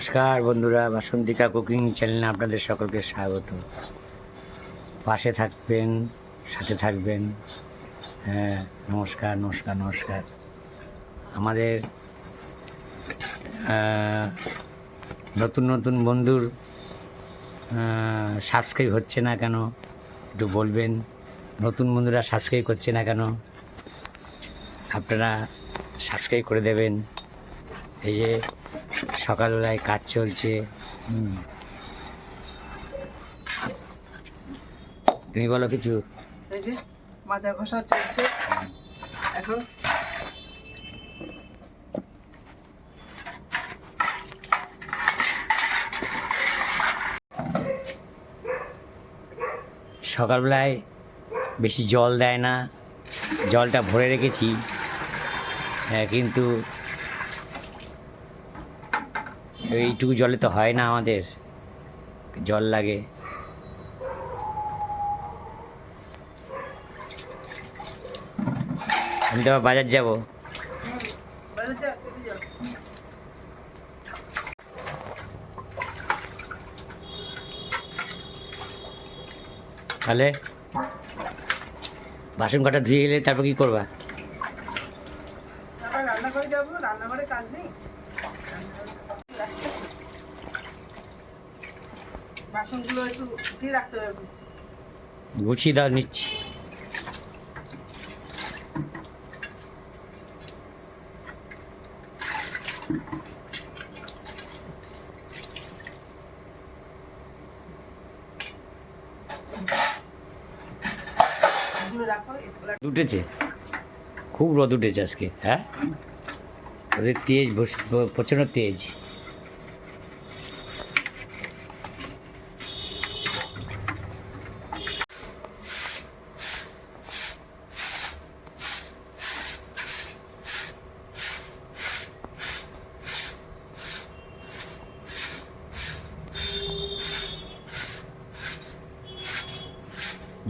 নমস্কার বন্ধুরা, বাসন্তিকা কুকিং চ্যানেলে আপনাদের সকলকে স্বাগত। পাশে থাকবেন, সাথে থাকবেন। হ্যাঁ নমস্কার নমস্কার নমস্কার। আমাদের নতুন নতুন বন্ধুর সাবস্ক্রাইব হচ্ছে না কেন? একটু বলবেন, নতুন বন্ধুরা সাবস্ক্রাইব করছে না কেন? আপনারা সাবস্ক্রাইব করে দেবেন। এই যে সকালবেলায় কাজ চলছে। তুমি বলো কিছু। এই যে মাজা ঘষা চলছে। এখন সকালবেলায় বেশি জল দেয় না। জলটা ভরে রেখেছি। হ্যাঁ, কিন্তু এইটুকু জলে তো হয় না আমাদের। জল লাগে। আমি তো বাজার যাব। তাহলে বাসন কটা ধুয়ে গেলে তারপর কি করবা? তারপর রান্নাঘরে যাব, রান্নাঘরে কাজ নেই। বাসনগুলো একটু দিয়ে রাখতে হবে। গুছিয়ে দাও নিচ্ছি। উঠেছে। খুব রোদ উঠেছে আজকে হ্যাঁ? ওদের তেজ প্রচণ্ড তেজ।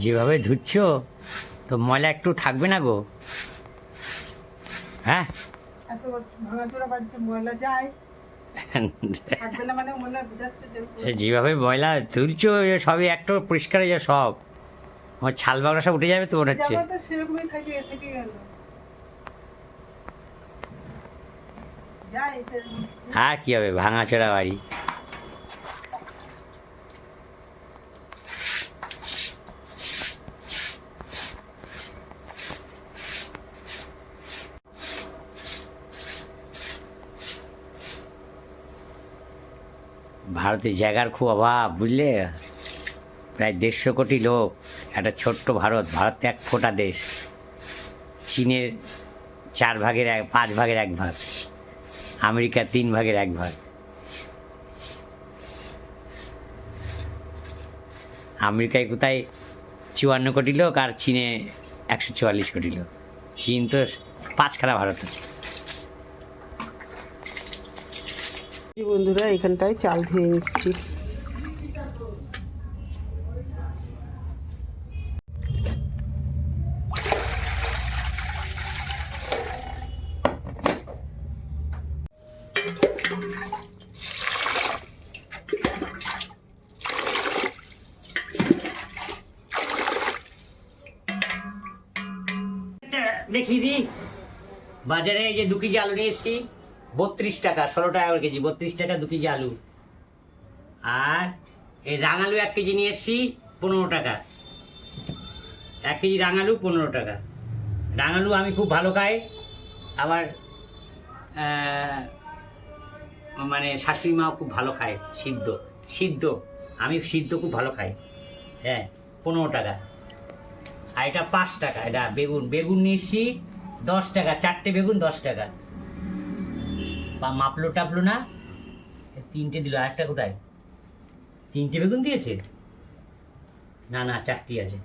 যেভাবে ধুচ্ছ তো ময়লা একটু থাকবে না গো। হ্যাঁ? মানে যে যেভাবে ময়লা তুলছো সবই একটু পরিষ্কার হয়ে যায় সব। আমার ছাল বাগড়া সব উঠে যাবে তো মনে হচ্ছে। আর কী হবে? ভাঙাচোরা বাড়ি। ভারতে জায়গার খুব অভাব, বুঝলে? প্রায় দেড়শো কোটি লোক, একটা ছোট্ট ভারত ভারত এক ফোটা দেশ। চীনের চার ভাগের এক, পাঁচ ভাগের এক ভাগ। আমেরিকার তিন ভাগের এক ভাগ। আমেরিকায় কোথায় চুয়ান্ন কোটি লোক আর চীনে একশো চুয়াল্লিশ কোটি লোক। চীন তো পাঁচখানা ভারত আছে। বন্ধুরা, এখানটায় চাল ধুয়ে নিচ্ছি। দেখিয়ে দিই বাজারে এই যে দু কেজি আলু নিয়ে এসেছি। বত্রিশ টাকা, ষোলো টাকা করে কেজি, বত্রিশ টাকা দু কেজি আলু। আর এই রাঙালু এক কেজি নিয়ে এসেছি, পনেরো টাকা। এক কেজি রাঙালু, পনেরো টাকা। রাঙালু আমি খুব ভালো খাই। আবার মানে শাশুড়ি মাও খুব ভালো খায়, সিদ্ধ। সিদ্ধ, আমি সিদ্ধ খুব ভালো খাই। হ্যাঁ পনেরো টাকা। আর এটা পাঁচ টাকা, এটা বেগুন। বেগুন নিয়ে নিচ্ছি দশ টাকা, চারটে বেগুন, দশ টাকা। বা মাপলো টাপলো না। তিনটে দিল, আরেকটা কোথায়? তিনটে বেগুন দিয়েছে? না না, চারটি আছে।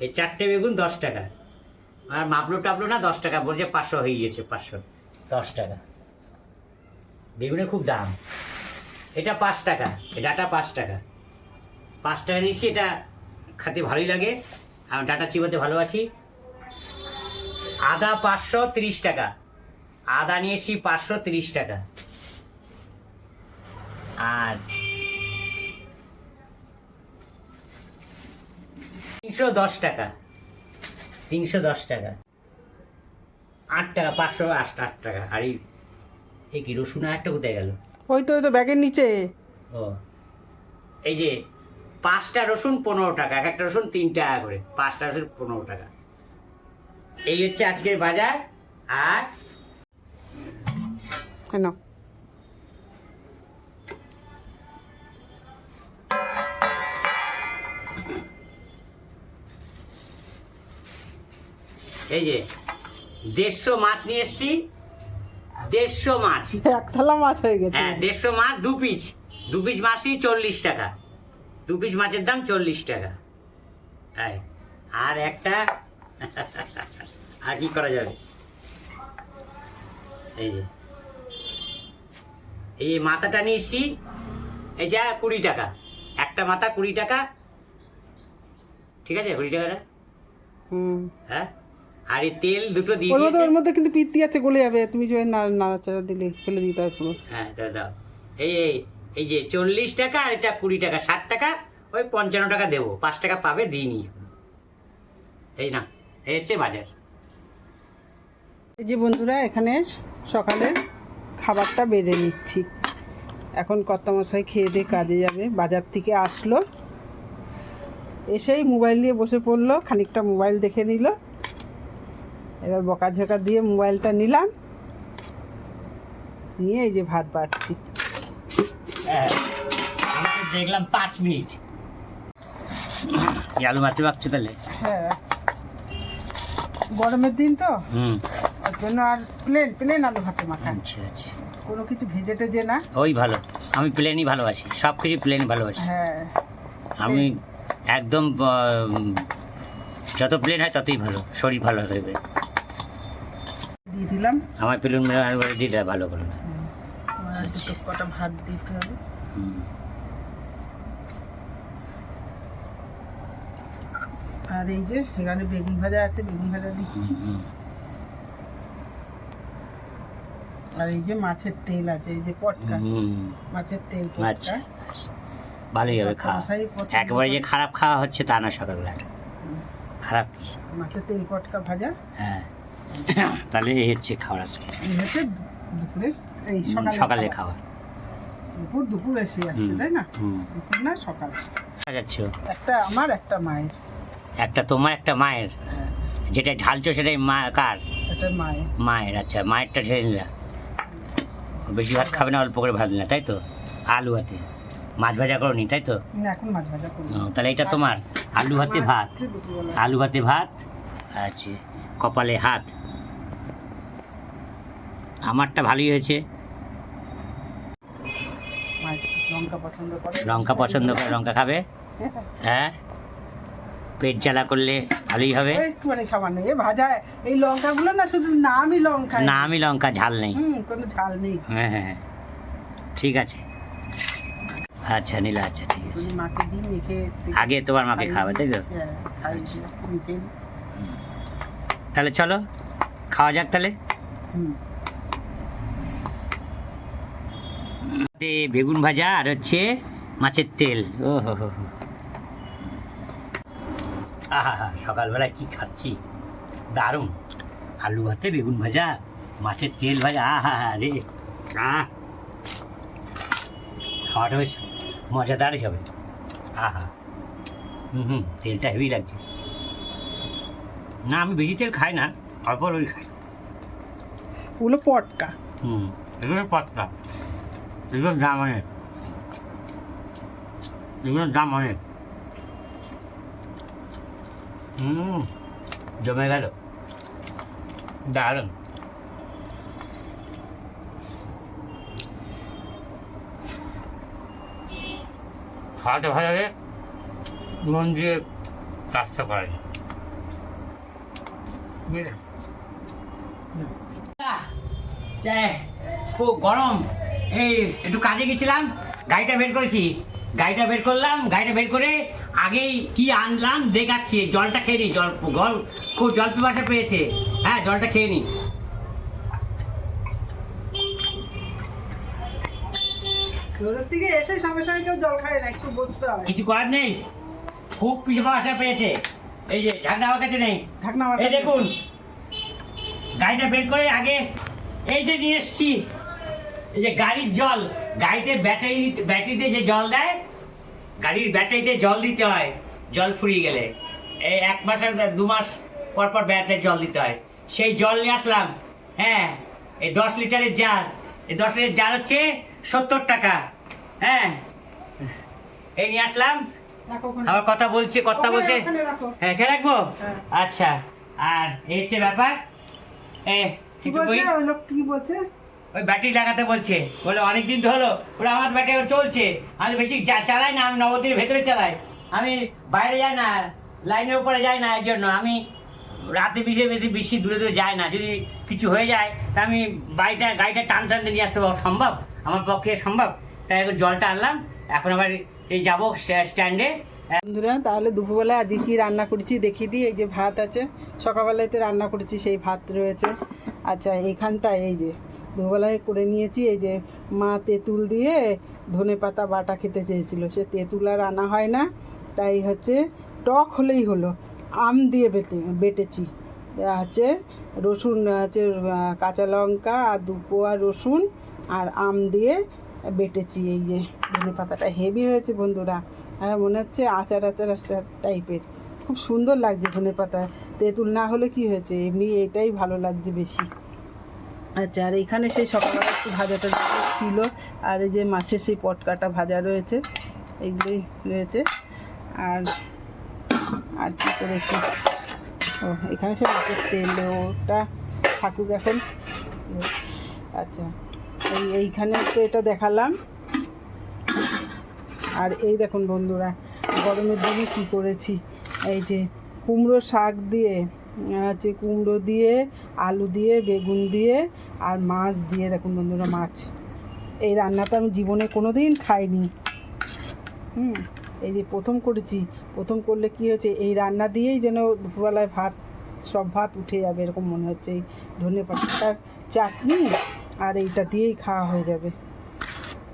এই চারটে বেগুন দশ টাকা। আর মাপলো টাপলো না, দশ টাকা। বলছে পাঁচশো হয়ে গিয়েছে, পাঁচশো, দশ টাকা। বেগুনের খুব দাম। এটা পাঁচ টাকা ডাটা পাঁচ টাকা। পাঁচ টাকা নিচ্ছি এটা খেতে ভালোই লাগে। আমি ডাটা চিবাতে ভালোবাসি। আদা পাঁচশো তিরিশ টাকা। আদা নিয়ে এসছি পাঁচশো তিরিশ টাকা। আর তিনশো দশ টাকা। তিনশো দশ টাকা। আট টাকা পাঁচশো আট আট টাকা। আর এই এই কি রসুন আটটা কোথায় গেল? ওই তো ওই তো ব্যাগের নিচে। ও। এই যে পাঁচটা রসুন পনেরো টাকা এক একটা রসুন তিন টাকা করে। পাঁচটা রসুন পনেরো টাকা। এই হচ্ছে আজকের বাজার। আর কেন এই যে দেড়শো মাছ নিয়ে এসছি। দেড়শো মাছ। এক থালা মাছ হয়ে গেছে। হ্যাঁ দেড়শো মাছ দু পিস দু পিস মাছই চল্লিশ টাকা। দু পিস মাছের দাম চল্লিশ টাকা। হ্যাঁ আর একটা আর কি করা যাবে? এই যে এই মাথাটা নিয়ে এসছি এই যা কুড়ি টাকা। একটা মাথা কুড়ি টাকা। ঠিক আছে কুড়ি টাকাটা? হুম। হ্যাঁ? আর এই তেল দুটো দিয়ে দিয়েছে। ওর মধ্যে কিন্তু পিত্তি আছে গলে যাবে। তুমি যে নাড়াচাড়া দিলে ফেলে দিতে পুরো হ্যাঁ দাও দাও। এই এই এই যে চল্লিশ টাকা আর এটা কুড়ি টাকা ষাট টাকা ওই পঞ্চান্ন টাকা দেবো। পাঁচ টাকা পাবে দিইনি এই না এই হচ্ছে বাজার। এই যে বন্ধুরা এখানে সকালে খাবারটা বেড়ে নিচ্ছি। এখন কর্তামশাই খেয়ে দিয়ে কাজে যাবে। বাজার থেকে আসলো। এসেই মোবাইল নিয়ে বসে পড়ল। খানিকটা মোবাইল দেখে নিল। এবার বকাঝকা দিয়ে মোবাইলটা নিলাম। নিয়ে এই যে ভাত বাড়ছি। দেখলাম পাঁচ মিনিট। আলু মারতে পারছ তাহলে? হ্যাঁ। গরমের দিন তো? হুম। জন্য আর প্লেন প্লেন আলু ভাতে মাখান আচ্ছা আচ্ছা। কোনো কিছু ভেজে টেজে না। ওই ভালো। আমি প্লেনই ভালোবাসি সব কিছু প্লেন ভালোবাসি। হ্যাঁ আমি একদম যত প্লেন হয় ততই ভালো শরীর ভালো থাকবে। দিয়ে দিলাম। আমার প্লেন দিলে ভালো করে না। দুটো কটা ভাত দিতে হবে। আর এই যে এখানে বেগুন ভাজা আছে বেগুন ভাজা দিচ্ছি হুম, হুম। আর এই যে মাছের তেল আছে এই যে পটকা মাছের তেল আচ্ছা পটকা ভালোই হবে খাওয়া। একবারে যে খারাপ খাওয়া হচ্ছে তা না সকালবেলা খারাপ কি? মাছের তেল পটকা ভাজা? হ্যাঁ। তাহলে এই হচ্ছে খাওয়ার আজকে। এই হচ্ছে দুপুরের এই সকালে সকালে খাওয়া। দুপুর দুপুর এসে হুম, তাই না। দুপুর না সকাল। যাচ্ছ? একটা আমার একটা মায়ের। একটা তোমার একটা মায়ের? হ্যাঁ, যেটা ঢালছো সেটাই মা কার? মায়ের। মায়ের আচ্ছা মায়েরটা ঢেলে নিলা। বেশি ভাত খাবে না অল্প করে ভাত নিলা তাই তো? আলু হাতে। মাছ ভাজা করো নি তাই তো? না, তাহলে এটা তোমার আলু হাতে ভাত। আলু ভাতে ভাত আছে কপালে হাত। আমারটা ভালোই হয়েছে। লঙ্কা পছন্দ করে? লঙ্কা পছন্দ করে লঙ্কা খাবে? হ্যাঁ? পেট জ্বালা করলে ভালোই হবে। একটুখানি সামান্য। এ ভাজা এই লঙ্কাগুলো না শুধু নামই লঙ্কা না আমি লঙ্কা ঝাল নেই। কোনো ঝাল নেই। হ্যাঁ হ্যাঁ হ্যাঁ। ঠিক আছে। আচ্ছা নীলা আচ্ছা ঠিক আছে। মাকে দিই মেখে আগে তোমার মাকে খাওয়াবে তাই তো? হ্যাঁ, দিই। তাহলে চলো খাওয়া যাক তাহলে। বেগুন ভাজা আর হচ্ছে মাছের তেল। ও হো হো। আহা সকালবেলায় কি খাচ্ছি? দারুণ। আলু ভাতে বেগুন ভাজা মাছের তেল ভাজা আহা হা রে। আহ। খাওয়াটা বেশ মজাদারই হবে। আহা। হুম হুম তেলটা হেভি লাগছে। না আমি বেশি তেল খাই না অল্প অল্পই খাই। ওগুলো পটকা। হুম এগুলো পাতলা এগুলোর দাম অনেক। এগুলোর দাম অনেক। জমে গেল। দারুণ। খাওয়াতে ভালো লাগে, মন দিয়ে কাজটা করে খুব গরম। এই, একটু কাজে গেছিলাম, গাড়িটা বের করেছি। গাড়িটা বের করলাম, গাড়িটা বের করে আগেই কি আনলাম? দেখাচ্ছি জলটা খেয়ে নি। জল গল খুব জল পিপাসা পেয়েছে। হ্যাঁ জলটা খেয়ে নি। থেকে এসে সঙ্গে সঙ্গে কেউ জল খায় না একটু বসতে কিছু করার নেই। খুব পিছু বাসা পেয়েছে। এই যে ঢাকনা আমার কাছে নেই। ঢাকনা আমার এই দেখুন। গাড়িটা বের করে আগে এই যে নিয়ে এসছি। এই যে গাড়ির জল। গাড়িতে ব্যাটারি ব্যাটারিতে যে জল দেয় গাড়ির ব্যাটারিতে জল দিতে হয় জল ফুরিয়ে গেলে। এই এক মাসের দু মাস পর পর ব্যাটারি জল দিতে হয়। সেই জল নিয়ে আসলাম হ্যাঁ এই দশ লিটারের জার। এই দশ লিটারের জার হচ্ছে সত্তর টাকা হ্যাঁ। এই নিয়ে আসলাম। আমার কথা বলছে কথা বলছে। হ্যাঁ খেয়ে রাখব? হ্যাঁ। আচ্ছা আর এই হচ্ছে ব্যাপার। এ কি বলছে? ওই ব্যাটারি লাগাতে বলছে। বলে অনেক দিন হলো ওরা আমার ব্যাটারি চলছে। আমি বেশি চালাই না, আমি নবদ্বীপের ভেতরে চালাই। আমি বাইরে যাই না, লাইনের উপরে যাই না, এর জন্য। আমি রাতে বেশি বেশি বেশি দূরে দূরে যাই না। যদি কিছু হয়ে যায়, তা আমি বাড়িটা, গাড়িটা টান টানতে নিয়ে আসতে পারব। সম্ভব? আমার পক্ষে সম্ভব? তাই এখন জলটা আনলাম। এখন আবার এই যাব স্ট্যান্ডে। বন্ধুরা, তাহলে দুপুরবেলা আজকে কি রান্না করেছি দেখিয়ে দিই। এই যে ভাত আছে, সকালবেলায় তো রান্না করেছি, সেই ভাত রয়েছে। আচ্ছা এইখানটায়, এই যে। দুপুরবেলায় করে নিয়েছি, এই যে মা তেঁতুল দিয়ে ধনে পাতা বাটা খেতে চেয়েছিল। সে তেঁতুল আর আনা হয় না, তাই হচ্ছে টক হলেই হলো। আম দিয়ে বেটে, বেটেছি। হচ্ছে রসুন হচ্ছে কাঁচা লঙ্কা আর দু কোয়া রসুন আর আম দিয়ে বেটেছি। এই যে ধনে পাতাটা হেভি হয়েছে বন্ধুরা। হ্যাঁ মনে হচ্ছে আচার আচার আচার টাইপের। খুব সুন্দর লাগছে ধনে পাতা। তেঁতুল না হলে কি হয়েছে? এমনি এটাই ভালো লাগছে বেশি। আচ্ছা আর এখানে সেই সকালবেলা একটু ভাজাটা ছিল, আর এই যে মাছের সেই পটকাটা ভাজা রয়েছে, এগুলোই রয়েছে। আর আর কি করেছি? ও, এখানে সে মাছের তেল, ওটা থাকুক এখন। আচ্ছা এই এইখানে তো এটা দেখালাম। আর এই দেখুন বন্ধুরা, গরমের দিনে কী করেছি? এই যে কুমড়ো শাক দিয়ে হচ্ছে কুমড়ো দিয়ে, আলু দিয়ে, বেগুন দিয়ে আর মাছ দিয়ে, দেখুন বন্ধুরা, মাছ। এই রান্নাটা আমি জীবনে কোনো দিন খাইনি। হুম, এই যে প্রথম করেছি, প্রথম করলে কি হয়েছে, এই রান্না দিয়েই যেন দুপুরবেলায় ভাত, সব ভাত উঠে যাবে, এরকম মনে হচ্ছে, এই ধনে পাতার চাটনি আর এইটা দিয়েই খাওয়া হয়ে যাবে।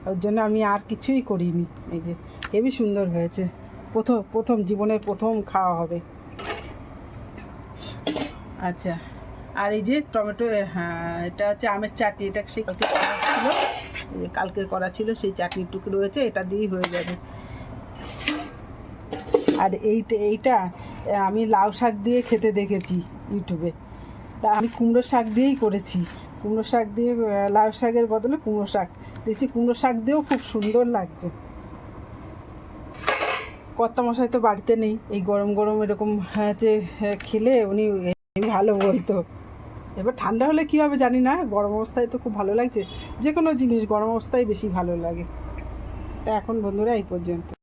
ওর জন্য আমি আর কিছুই করিনি। এই যে, হেবি সুন্দর হয়েছে। প্রথম প্রথম, জীবনের প্রথম খাওয়া হবে। আচ্ছা। আর এই যে টমেটো হ্যাঁ এটা হচ্ছে আমের চাটনি, এটা সেই কালকে করা ছিল। কালকে করা ছিল, সেই চাটনিটুকু রয়েছে, এটা দিয়েই হয়ে যাবে। আর এইটা এইটা আমি লাউ শাক দিয়ে খেতে দেখেছি ইউটিউবে। তা আমি কুমড়ো শাক দিয়েই করেছি। কুমড়ো শাক দিয়ে লাউ শাকের বদলে কুমড়ো শাক দেখছি কুমড়ো শাক দিয়েও খুব সুন্দর লাগছে। কর্তা মশাই তো বাড়িতে নেই। এই গরম গরম এরকম হচ্ছে খেলে উনি ভালো বলতো। এবার ঠান্ডা হলে কী হবে জানি না, গরম অবস্থায় তো খুব ভালো লাগছে। যে কোনো জিনিস গরম অবস্থায় বেশি ভালো লাগে। তা এখন বন্ধুরা এই পর্যন্ত।